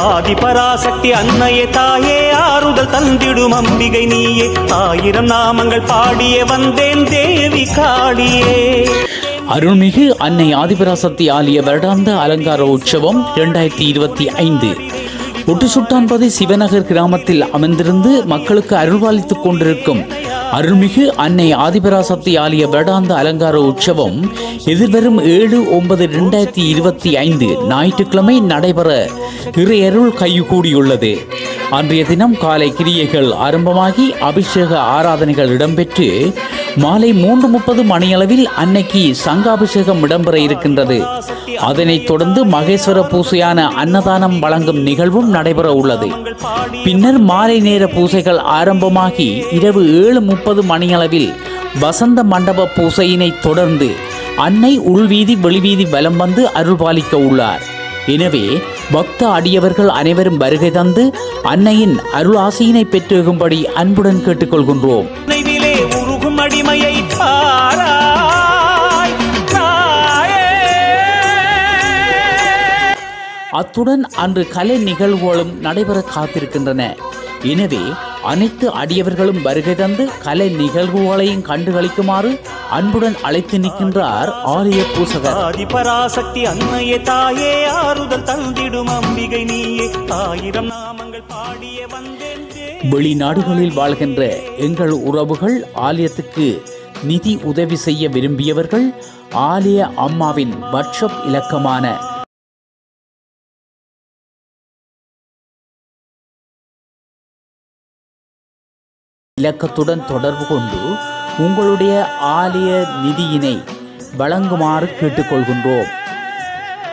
ஆதிபராசக்தி அன்னையே தாயே ஆறுதல் தந்திடும் அம்பிகை நீயே. ஆயிரம் நாமங்கள் பாடிய வந்தேன் தேவி காளியே. அருள்மிகு அன்னை ஆதிபராசக்தி ஆலய வருடாந்த அலங்கார உற்சவம் இரண்டாயிரத்தி இருபத்தி ஐந்து. ஒட்டுசுட்டான்பதி சிவநகர் கிராமத்தில் அமர்ந்திருந்து மக்களுக்கு அருள்வாளித்துக் கொண்டிருக்கும் அருள்மிகு அன்னை ஆதிபராசக்தி ஆலய வேடாந்த அலங்கார உற்சவம் எதிர்வரும் ஏழு ஒன்பது இரண்டாயிரத்தி இருபத்தி ஐந்து ஞாயிற்றுக்கிழமை நடைபெற இறையருள் கைகூடியுள்ளது. அன்றைய தினம் காலை கிரியைகள் ஆரம்பமாகி அபிஷேக ஆராதனைகள் இடம்பெற்று மாலை மூன்று முப்பது மணியளவில் அன்னைக்கு சங்காபிஷேகம் இடம்பெற இருக்கின்றது. அதனைத் தொடர்ந்து மகேஸ்வர பூசையான அன்னதானம் வழங்கும் நிகழ்வும் நடைபெற உள்ளது. பின்னர் மாலை நேர பூசைகள் ஆரம்பமாகி இரவு ஏழு முப்பது மணியளவில் வசந்த மண்டப பூசையினை தொடர்ந்து அன்னை உள்வீதி வெளிவீதி வலம் வந்து அருள்பாலிக்க உள்ளார். எனவே பக்த அடியவர்கள் அனைவரும் வருகை தந்து அன்னையின் அருள் ஆசையினை பெற்றுகும்படி அன்புடன் கேட்டுக்கொள்கின்றோம். அடிமையை பாராய். அத்துடன் அன்று கலை நிகழ்வுகளும் நடைபெற காத்திருக்கின்றன. எனவே அனைத்து அடியவர்களும் வருகை தந்து கலை நிகழ்வுகளையும் கண்டுகளிக்குமாறு அன்புடன் அழைத்து நிற்கின்றார் ஆலய பூசகர். ஆதிபராசக்தி அன்னையே தாயே ஆறுதல் தந்திடும் அம்பிகை நீயே. ஆயிரம் நாமங்கள் பாடிய வந்தேன் வெளிநாடுகளில் வாழ்கின்ற எங்கள் உறவுகள் ஆலயத்துக்கு நிதி உதவி செய்ய விரும்பியவர்கள் ஆலய அம்மாவின் வாட்ஸ்அப் இலக்கமான இலக்கத்துடன் தொடர்பு கொண்டு உங்களுடைய ஆலய நிதியினை வழங்குமாறு கேட்டுக்கொள்கின்றோம்.